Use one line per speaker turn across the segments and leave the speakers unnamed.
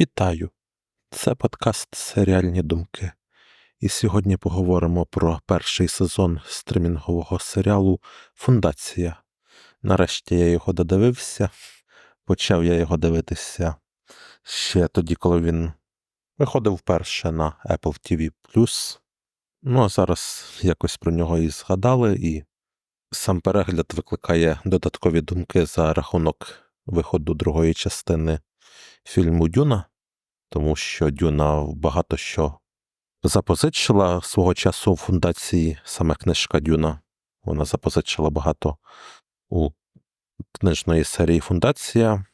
Вітаю! Це подкаст Серіальні думки. І сьогодні поговоримо про перший сезон стримінгового серіалу Фундація. Нарешті я його додивився. Почав я його дивитися ще тоді, коли він виходив вперше на Apple TV. Ну, а зараз якось про нього і згадали, і сам перегляд викликає додаткові думки за рахунок виходу другої частини фільму Дюна, тому що Дюна багато що запозичила свого часу у фундації саме книжка Дюна. Вона запозичила багато у книжної серії Фундація,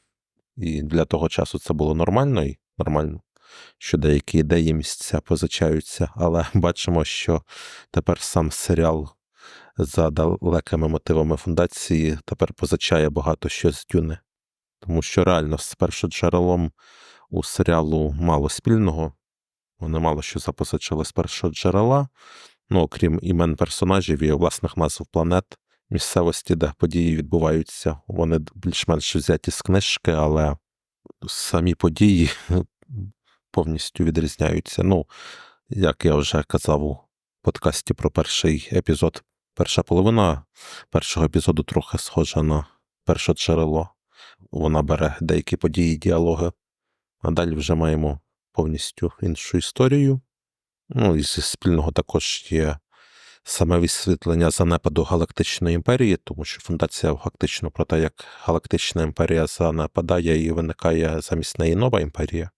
і для того часу це було нормально і нормально, що деякі ідеї місця позичаються, але бачимо, що тепер сам серіал за далекими мотивами фундації тепер позичає багато що з Дюни. Тому що реально з першоджерелом у серіалу мало спільного. Вони мало що запозичили з першого джерела, ну, окрім імен персонажів і власних назв планет, місцевості, де події відбуваються. Вони більш-менш взяті з книжки, але самі події повністю відрізняються. Ну, як я вже казав у подкасті про перший епізод, перша половина першого епізоду трохи схожа на перше джерело. Вона бере деякі події, діалоги, а далі вже маємо повністю іншу історію. Ну і зі спільного також є саме висвітлення занепаду Галактичної імперії, тому що фундація фактично про те, як Галактична імперія занепадає і виникає замість неї нова імперія.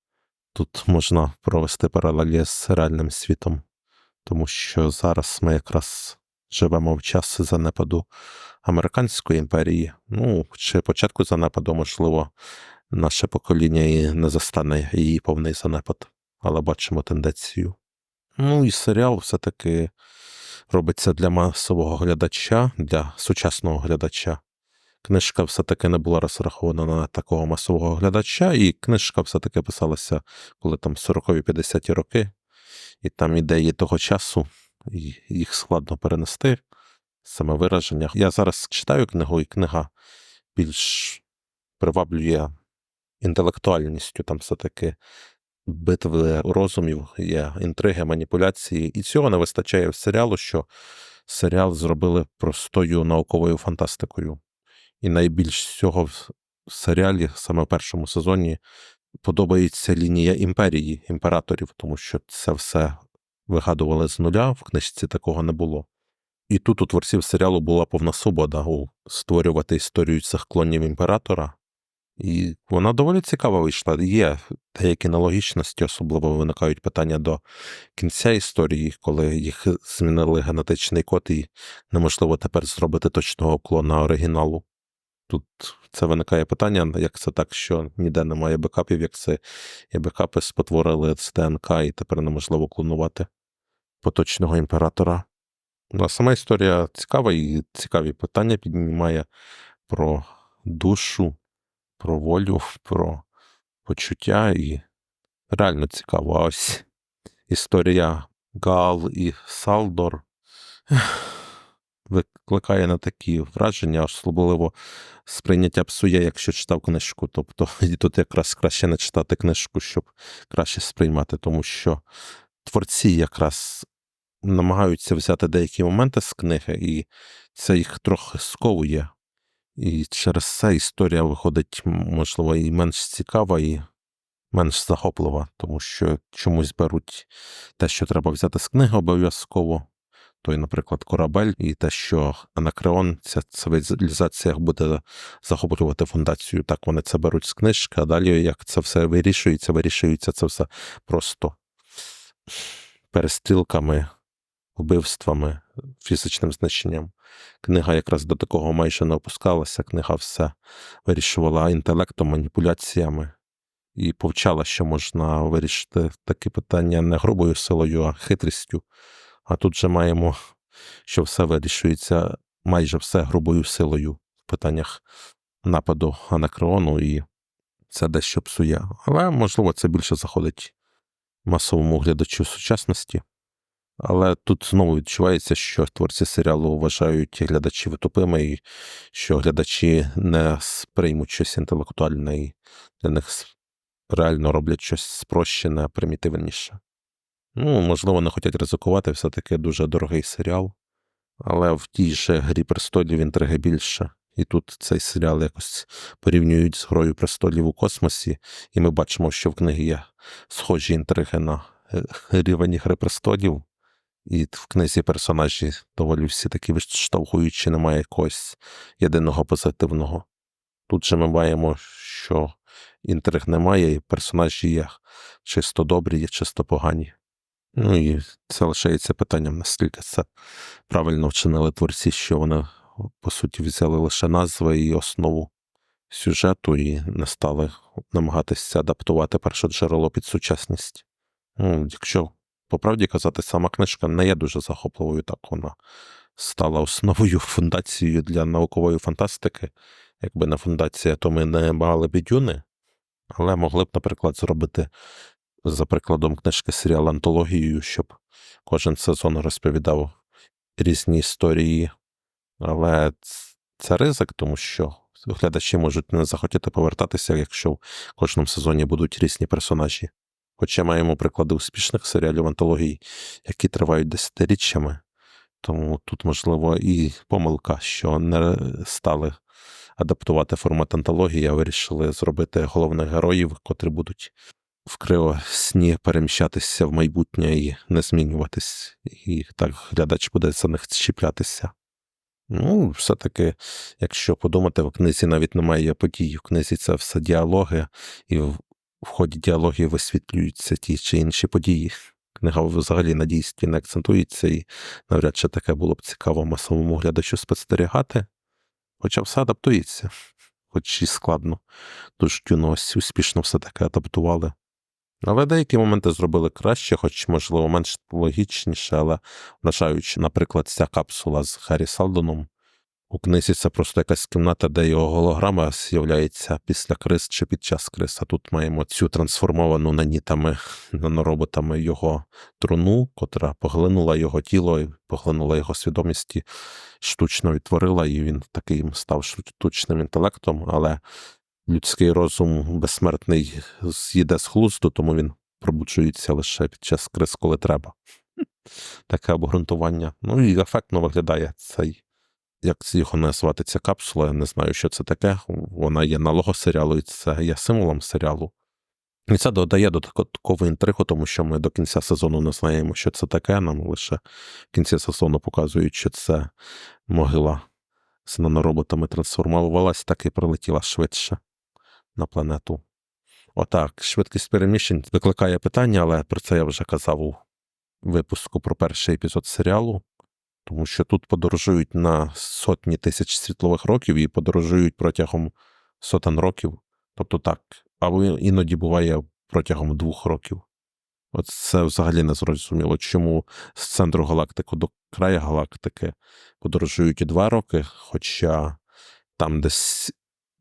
Тут можна провести паралелі з реальним світом, тому що зараз ми якраз живемо в час занепаду Американської імперії. Ну, чи початку занепаду, можливо, наше покоління і не застане її повний занепад, але бачимо тенденцію. Ну і серіал все-таки робиться для масового глядача, для сучасного глядача. Книжка все-таки не була розрахована на такого масового глядача, і книжка все-таки писалася, коли там 40-50 роки, і там ідеї того часу, їх складно перенести, саме вираження. Я зараз читаю книгу, і книга більш приваблює інтелектуальністю, там все-таки битви розумів, є інтриги, маніпуляції. І цього не вистачає в серіалу, що серіал зробили простою науковою фантастикою. І найбільш всього в серіалі, саме в першому сезоні, подобається лінія імперії, імператорів, тому що це все вигадували з нуля, в книжці такого не було. І тут у творців серіалу була повна свобода створювати історію цих клонів імператора. І вона доволі цікава вийшла. Є деякі нелогічності, особливо виникають питання до кінця історії, коли їх змінили генетичний код, і неможливо тепер зробити точного клона оригіналу. Тут це виникає питання, як це так, що ніде немає бекапів, як це і бекапи спотворили з ДНК, і тепер неможливо клонувати поточного імператора. Сама історія цікава і цікаві питання піднімає про душу, про волю, про почуття і реально цікаво. А ось історія Гал і Салдор викликає на такі враження, особливо сприйняття псує, якщо читав книжку. Тобто і тут якраз краще не читати книжку, щоб краще сприймати, тому що творці якраз намагаються взяти деякі моменти з книги, і це їх трохи сковує. І через це історія виходить, можливо, і менш цікава, і менш захоплива, тому що чомусь беруть те, що треба взяти з книги обов'язково. Той, наприклад, корабель, і те, що Анакреон, ця цивілізація буде захоплювати фундацію. Так вони це беруть з книжки, а далі як це все вирішується, вирішується це все просто перестрілками вбивствами, фізичним знищенням. Книга якраз до такого майже не опускалася. Книга все вирішувала інтелектом, маніпуляціями і повчала, що можна вирішити такі питання не грубою силою, а хитрістю. А тут же маємо, що все вирішується майже все грубою силою в питаннях нападу анакреону, і це дещо псує. Але, можливо, це більше заходить масовому глядачу сучасності. Але тут знову відчувається, що творці серіалу вважають глядачів тупими, і що глядачі не сприймуть щось інтелектуальне, і для них реально роблять щось спрощене, примітивніше. Ну, можливо, не хочуть ризикувати, все-таки дуже дорогий серіал. Але в тій же Грі престолів інтриги більше. І тут цей серіал якось порівнюють з Грою престолів у космосі, і ми бачимо, що в книгі є схожі інтриги на е, рівень Гри престолів. І в книзі персонажі доволі всі такі відштовхуючі, немає якогось єдиного позитивного. Тут же ми маємо, що інтриг немає, і персонажі є чисто добрі, є чисто погані. Ну і це лишається питанням, наскільки це правильно вчинили творці, що вони, по суті, взяли лише назви і основу сюжету, і не стали намагатися адаптувати перше джерело під сучасність. Ну, якщо по правді казати, сама книжка не є дуже захопливою, так вона стала основою фундацією для наукової фантастики. Якби не фундація, то ми не мали б дюни, але могли б, наприклад, зробити за прикладом книжки серіал антологією, щоб кожен сезон розповідав різні історії. Але це ризик, тому що глядачі можуть не захотіти повертатися, якщо в кожному сезоні будуть різні персонажі. Хоча маємо приклади успішних серіалів антологій, які тривають десятиріччями. Тому тут, можливо, і помилка, що не стали адаптувати формат антології, а вирішили зробити головних героїв, котрі будуть в кривосні переміщатися в майбутнє і не змінюватись. І так глядач буде за них чіплятися. Ну, все-таки, якщо подумати, в книзі навіть немає подій, в книзі це все діалоги, і в ході діалогів висвітлюються ті чи інші події. Книга взагалі на дійстві не акцентується, і навряд чи таке було б цікаво масовому глядачу спостерігати. Хоча все адаптується, хоч і складно. Дуже дюно ось успішно все таки адаптували. Але деякі моменти зробили краще, хоч, можливо, менш логічніше, але вважаючи, наприклад, ця капсула з Харрі Салдоном. У книзі це просто якась кімната, де його голограма з'являється після криз чи під час криз. А тут маємо цю трансформовану нанітами, нанороботами його труну, котра поглинула його тіло і поглинула його свідомість і штучно відтворила, і він таким став штучним інтелектом, але людський розум безсмертний з'їде з хлузду, тому він пробуджується лише під час криз, коли треба. Таке обґрунтування. Ну і ефектно виглядає цей. Як його назвати ця капсула, я не знаю, що це таке. Вона є налого серіалу, і це є символом серіалу. І це додає додаткову інтригу, тому що ми до кінця сезону не знаємо, що це таке. Нам лише в кінці сезону показують, що це могила з нанороботами трансформувалась, так і прилетіла швидше на планету. Отак, швидкість переміщень викликає питання, але про це я вже казав у випуску про перший епізод серіалу, тому що тут подорожують на сотні тисяч світлових років і подорожують протягом сотень років. Тобто так, а іноді буває протягом двох років. От це взагалі не зрозуміло, чому з центру галактики до краю галактики подорожують і два роки, хоча там десь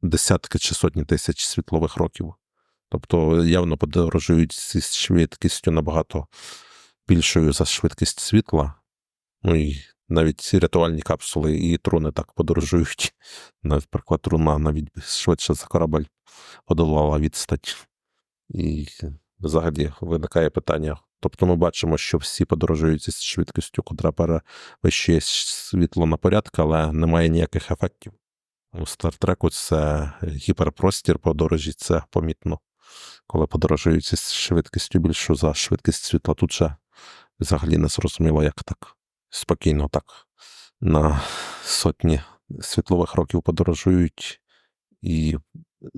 десятки чи сотні тисяч світлових років. Тобто явно подорожують зі швидкістю набагато більшою за швидкість світла. Ну і навіть ці рятувальні капсули і труни так подорожують. Наприклад, труна навіть швидше за корабель подолала відстать. І взагалі виникає питання. Тобто ми бачимо, що всі подорожують зі швидкістю, котра перевищує світло на порядок, але немає ніяких ефектів. У Стартреку це гіперпростір подорожі, це помітно. Коли подорожують з швидкістю більшу за швидкість світла, тут же взагалі не зрозуміло, як так спокійно так на сотні світлових років подорожують, і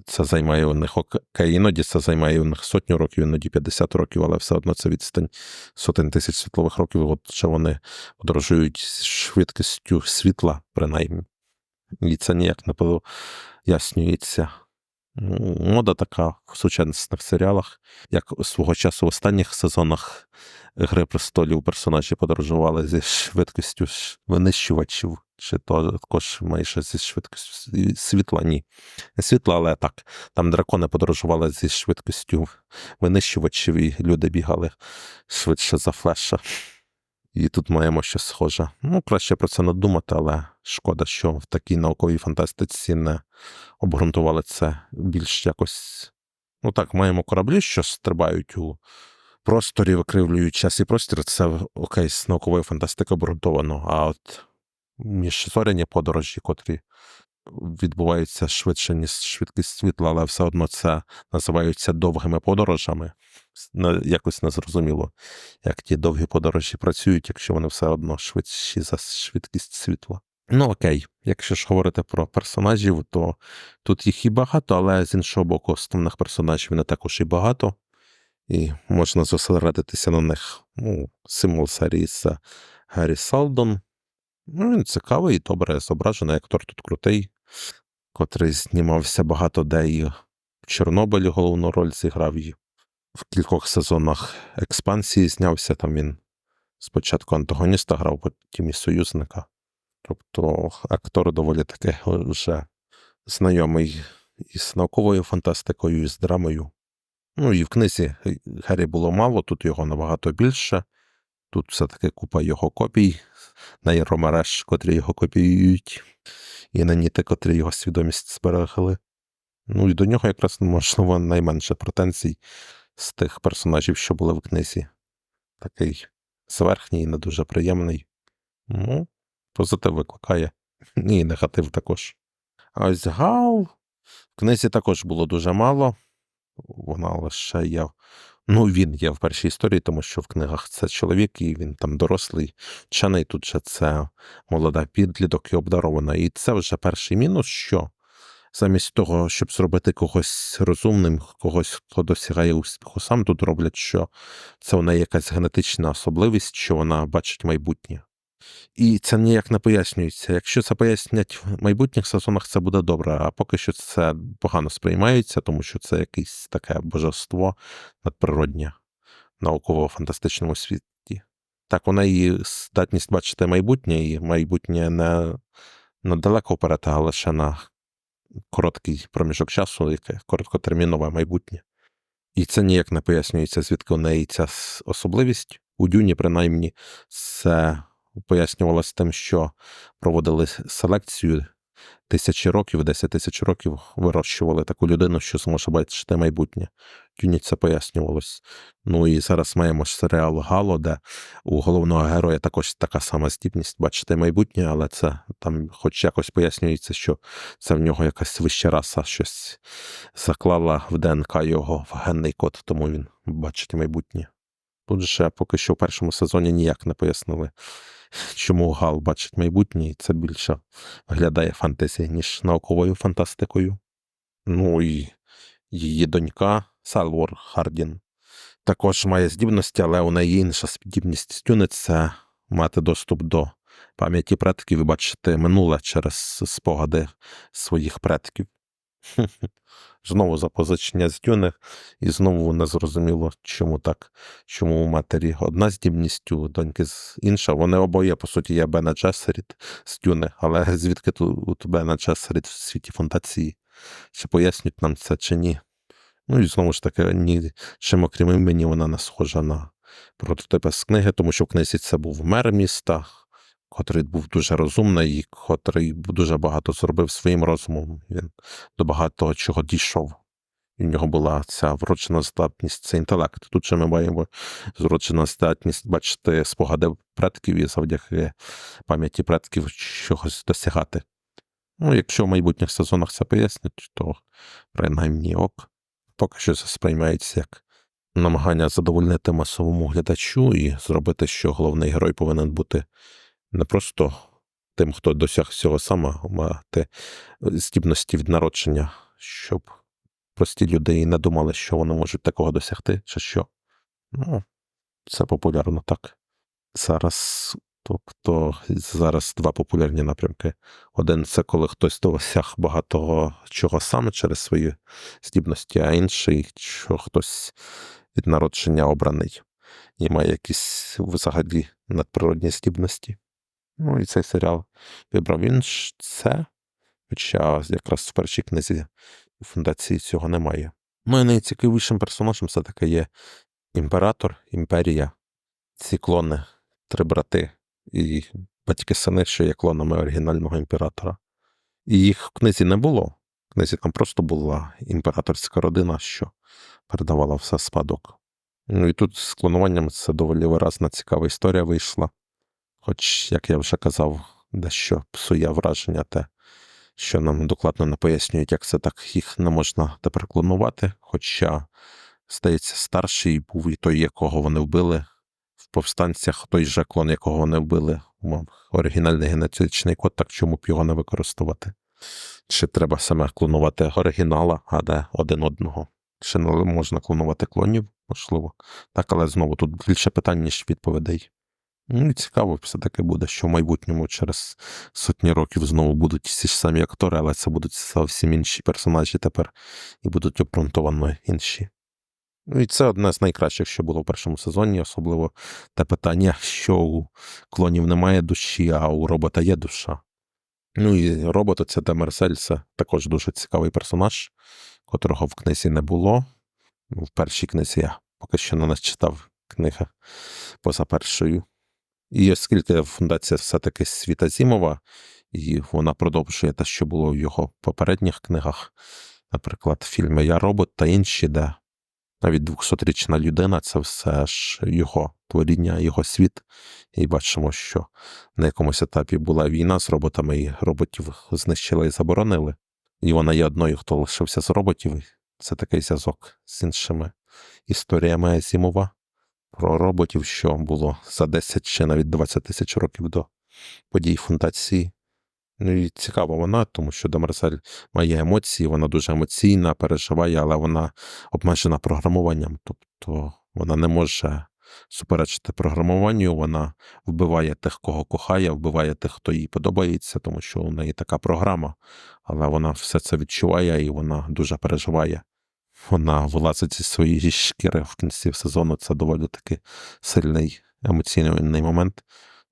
це займає у них іноді це займає у них сотню років, іноді 50 років, але все одно це відстань сотень тисяч світлових років. От що вони подорожують з швидкістю світла, принаймні і це ніяк не пояснюється. Мода така в сучасних серіалах, як свого часу в останніх сезонах Гри престолів персонажі подорожували зі швидкістю винищувачів, чи то також майже зі швидкістю світла, ні. Не світла, але так. Там дракони подорожували зі швидкістю винищувачів, і люди бігали швидше за флеша. І тут маємо щось схоже. Ну, краще про це не думати, але шкода, що в такій науковій фантастиці не обґрунтували це більш якось Ну так, маємо кораблі, що стрибають у просторі, викривлюють час і простір. Це окей, з наукової фантастики обґрунтовано. А от міжсоряні подорожі, котрі відбуваються швидше, ніж швидкість світла, але все одно це називаються довгими подорожами. Якось незрозуміло, як ті довгі подорожі працюють, якщо вони все одно швидші за швидкість світла. Ну окей, якщо ж говорити про персонажів, то тут їх і багато, але з іншого боку, основних персонажів не також і багато, і можна зосередитися на них. Ну, символ серії це Гаррі Салдон. Ну, він цікавий добре зображений. Актор тут крутий, котрий знімався багато де і в Чорнобилі головну роль зіграв і в кількох сезонах експансії знявся. Там він спочатку антагоніста грав, потім і союзника. Тобто актор доволі таки вже знайомий із науковою фантастикою, і з драмою. Ну і в книзі Гаррі було мало, тут його набагато більше. Тут все-таки купа його копій, нейромереж, котрі його копіюють, і наніти, котрі його свідомість зберегли. Ну і до нього якраз, можливо, найменше претензій з тих персонажів, що були в книзі. Такий зверхній, не дуже приємний. Ну, позитив викликає. І негатив також. А ось Гал в книзі також було дуже мало. Вона лише є. Ну, він є в першій історії, тому що в книгах це чоловік, і він там дорослий вчений. Тут же це молода підліток і обдарована. І це вже перший мінус, що замість того, щоб зробити когось розумним, когось, хто досягає успіху, сам тут роблять, що це у неї якась генетична особливість, що вона бачить майбутнє. І це ніяк не пояснюється. Якщо це пояснять в майбутніх сезонах, це буде добре, а поки що це погано сприймається, тому що це якесь таке божество надприроднє науково-фантастичному світі. Так, у неї здатність бачити майбутнє, і майбутнє не, не далеко вперед, а лише на короткий проміжок часу, яке короткотермінове майбутнє. І це ніяк не пояснюється, звідки у неї ця особливість. У Дюні, принаймні, це пояснювалося тим, що проводили селекцію тисячі років, 10 тисяч років вирощували таку людину, що зможе бачити майбутнє. В Дюні це пояснювалось. Ну і зараз маємо серіал Гало, де у головного героя також така сама здібність бачити майбутнє, але це там хоч якось пояснюється, що це в нього якась вища раса щось заклала в ДНК його в генний код, тому він бачить майбутнє. Тут же поки що в першому сезоні ніяк не пояснили, чому Гал бачить майбутнє, і це більше виглядає фантазія, ніж науковою фантастикою. Ну і її донька Салвор Хардін також має здібності, але у неї інша здібність Стюни це мати доступ до пам'яті предків і бачити минуле через спогади своїх предків. Знову запозичення з Дюни, і знову не зрозуміло, чому так, чому у матері одна здібність, у доньки з- інша. Вони обоє, по суті, є Бена Джесеріт з Дюни, але звідки тут Бена Джесеріт в світі фундації? Чи пояснюють нам це чи ні? Ну і знову ж таки, ні, чим окрім імені вона не схожа на прототипи з книги, тому що в книзі це був мер міста, котрий був дуже розумний, і котрий дуже багато зробив своїм розумом. Він до багато чого дійшов. І в нього була ця вроджена здатність, це інтелект. Тут же ми маємо зроджену здатність бачити спогади предків і завдяки пам'яті предків чогось досягати. Ну, якщо в майбутніх сезонах це пояснять, то принаймні ок. Поки що це сприймається як намагання задовольнити масовому глядачу і зробити, що головний герой повинен бути не просто тим, хто досяг всього сам, мати здібності від народження, щоб прості люди не думали, що вони можуть такого досягти, чи що. Ну, це популярно так. Зараз, тобто, зараз два популярні напрямки. Один це коли хтось досяг багато чого саме через свої здібності, а інший, що хтось від народження обраний і має якісь взагалі надприродні здібності. Ну і цей серіал вибрав він ж це, хоча якраз в першій книзі у фундації цього немає. Ну і найцікавішим персонажем все-таки є імператор, імперія, ці клони, три брати і батьки сини, що є клонами оригінального імператора. І їх в книзі не було. В книзі там просто була імператорська родина, що передавала все спадок. Ну і тут з клонуванням це доволі виразна цікава історія вийшла. Хоч, як я вже казав, дещо псує враження те, що нам докладно не пояснюють, як це так їх не можна тепер клонувати. Хоча, здається, старший був і той, якого вони вбили в повстанцях, той же клон, якого вони вбили, мав оригінальний генетичний код, так чому б його не використовувати? Чи треба саме клонувати оригінала, а не один одного? Чи не можна клонувати клонів, можливо. Так, але знову тут більше питань, ніж відповідей. Ну, і цікаво, все-таки буде, що в майбутньому через сотні років знову будуть ті ж самі актори, але це будуть зовсім інші персонажі тепер і будуть обґрунтовано інші. Ну і це одне з найкращих, що було в першому сезоні, особливо те питання, що у клонів немає душі, а у робота є душа. Ну і робот, це Демерсель, це також дуже цікавий персонаж, котрого в книзі не було. В першій книзі я поки що не читав книги поза першою. І оскільки фундація все-таки світа Зімова, і вона продовжує те, що було в його попередніх книгах, наприклад, фільми Я робот та інші, де навіть 200-річна людина це все ж його творіння, його світ. І бачимо, що на якомусь етапі була війна з роботами, і роботів знищили і заборонили. І вона є одною, хто лишився з роботів. Це такий зв'язок з іншими історіями Азімова про роботів, що було за 10 чи навіть 20 тисяч років до подій фундації. Ну і цікава вона, тому що Демерсель має емоції, вона дуже емоційна, переживає, але вона обмежена програмуванням. Тобто вона не може суперечити програмуванню, вона вбиває тих, кого кохає, вбиває тих, хто їй подобається, тому що у неї така програма, але вона все це відчуває і вона дуже переживає. Вона вилазить зі своєї шкіри в кінці сезону. Це доволі таки сильний емоційний момент.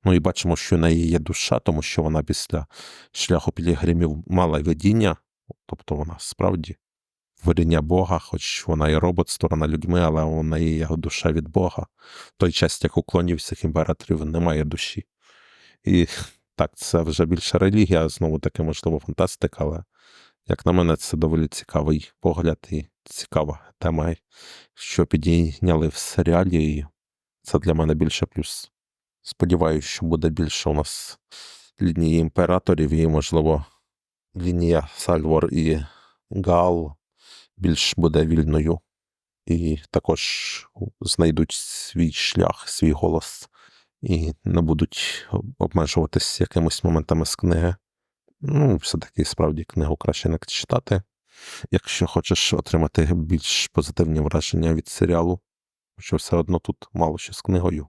Ну і бачимо, що в неї є душа, тому що вона після шляху Пілігримів мала видіння, тобто вона справді творіння Бога, хоч вона і робот, створена людьми, але неї є душа від Бога. В той час, як у клонів всіх імператорів, немає душі. І так, це вже більше релігія, знову таки, можливо, фантастика, але, як на мене, це доволі цікавий погляд і цікава тема, що підійняли в серіалі, і це для мене більше плюс. Сподіваюсь, що буде більше у нас лінії імператорів і, можливо, лінія Сальвор і Гал більш буде вільною, і також знайдуть свій шлях, свій голос, і не будуть обмежуватись якимись моментами з книги. Ну, все-таки справді книгу краще не читати, якщо хочеш отримати більш позитивні враження від серіалу, що все одно тут мало що з книгою.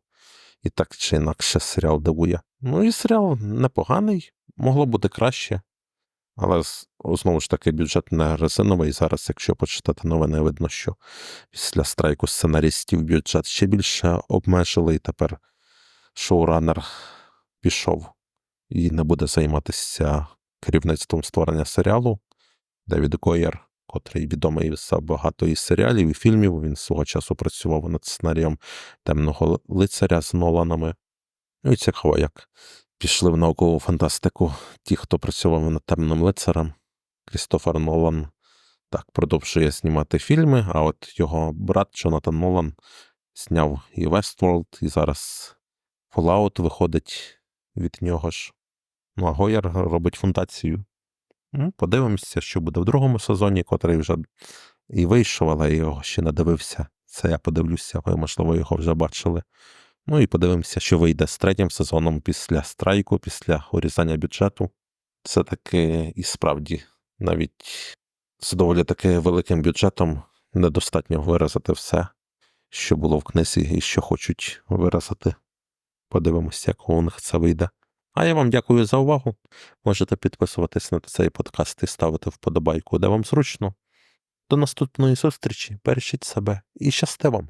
І так чи інакше серіал дивує. Ну і серіал непоганий, могло бути краще. Але знову ж таки бюджет не резиновий. Зараз, якщо почитати новини, видно, що після страйку сценаристів бюджет ще більше обмежили, і тепер шоуранер пішов і не буде займатися керівництвом створення серіалу. Девід Гойер, котрий відомий за багато і серіалів, і фільмів. Він свого часу працював над сценарієм темного лицаря з Ноланами. Ну і цікаво, як пішли в наукову фантастику ті, хто працював над темним лицарем. Крістофер Нолан так продовжує знімати фільми, а от його брат Джонатан Нолан зняв і Westworld, і зараз Fallout виходить від нього ж. Ну а Гоєр робить фундацію. Подивимося, що буде в другому сезоні, котрий вже і вийшов, але я його ще не дивився. Це я подивлюся, ви, можливо, його вже бачили. Ну і подивимося, що вийде з третім сезоном після страйку, після урізання бюджету. Це таки і справді навіть з доволі таки великим бюджетом недостатньо виразити все, що було в книзі і що хочуть виразити. Подивимося, як у них це вийде. А я вам дякую за увагу. Можете підписуватись на цей подкаст і ставити вподобайку, де вам зручно. До наступної зустрічі, бережіть себе і щасти вам!